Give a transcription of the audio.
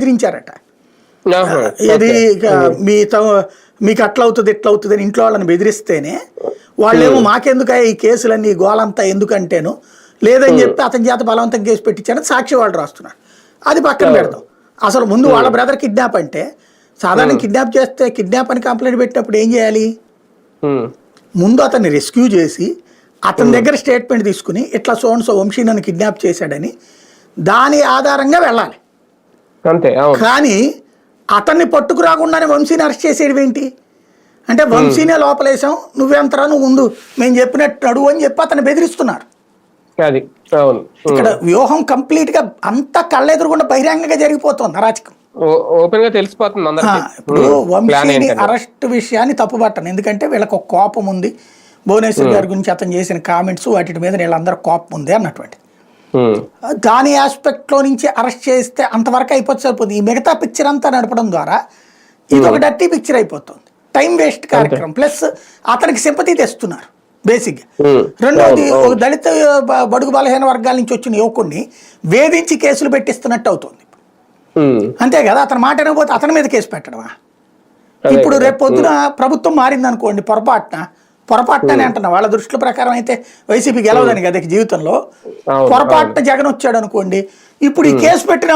బెదిరించారట. ఇది మీ మీకు అట్లా అవుతుంది ఇట్లా అవుతుంది అని ఇంట్లో వాళ్ళని బెదిరిస్తేనే వాళ్ళేమో మాకెందుక ఈ కేసులన్నీ గోలంతా ఎందుకంటేను? లేదని చెప్పి అతని చేత బలవంతం కేసు పెట్టించారని సాక్షి వాళ్ళు రాస్తున్నారు. అది పక్కన పెడదాం. అసలు ముందు వాళ్ళ బ్రదర్ కిడ్నాప్ అంటే సాధారణ కిడ్నాప్ చేస్తే కిడ్నాప్ అని కంప్లైంట్ పెట్టినప్పుడు ఏం చేయాలి. ముందు అతన్ని రెస్క్యూ చేసి అతని దగ్గర స్టేట్మెంట్ తీసుకుని ఇట్లా సోన్ సో వంశీ నన్ను కిడ్నాప్ చేశాడని దాని ఆధారంగా వెళ్ళాలి. అంతే కానీ అతన్ని పట్టుకురాకుండానే వంశీని అరెస్ట్ చేసేది ఏంటి? అంటే వంశీనే లోపలేసాం నువ్వెంతరా నువ్వు ముందు మేము చెప్పినట్టు నడువు అని చెప్పి అతను బెదిరిస్తున్నారు. అది అవును. ఇక్కడ వ్యూహం కంప్లీట్గా అంతా కళ్ళెదురుగుండా బహిరంగంగా జరిగిపోతుంది అరాచకం. ఓపెన్గా తెలిసిపోతుంది ఇప్పుడు వంశీని అరెస్ట్ విషయాన్ని తప్పుపట్టను. ఎందుకంటే వీళ్ళకి ఒక కోపం ఉంది. భువనేశ్వర్ గారి గురించి అతను చేసిన కామెంట్స్ వాటి మీద వీళ్ళందరూ కోపం ఉంది అన్నటువంటి. దాని ఆస్పెక్ట్లో నుంచి అరెస్ట్ చేస్తే అంతవరకు అయిపోతే సరిపోతుంది ఈ మిగతా పిక్చర్ అంతా నడపడం ద్వారా ఇది ఒక డర్టీ పిక్చర్ అయిపోతుంది. టైం వేస్ట్ కార్యక్రమం. ప్లస్ అతనికి సింపతి తెస్తున్నారు బేసిక్గా ఒక దళిత బడుగు బలహీన వర్గాల నుంచి వచ్చిన యువకుడిని వేధించి కేసులు పెట్టిస్తున్నట్టు అవుతుంది. అంతే కదా? అతని మాట వినకపోతే అతని మీద కేసు పెట్టడమా? ఇప్పుడు. రేపు పొద్దున ప్రభుత్వం మారింది అనుకోండి పొరపాటున పొరపాటున అంటున్నా వాళ్ళ దృష్టిల ప్రకారం అయితే వైసీపీ గెలవదని కదా జీవితంలో. పొరపాటున జగన్ వచ్చాడు అనుకోండి ఇప్పుడు ఈ కేసు పెట్టిన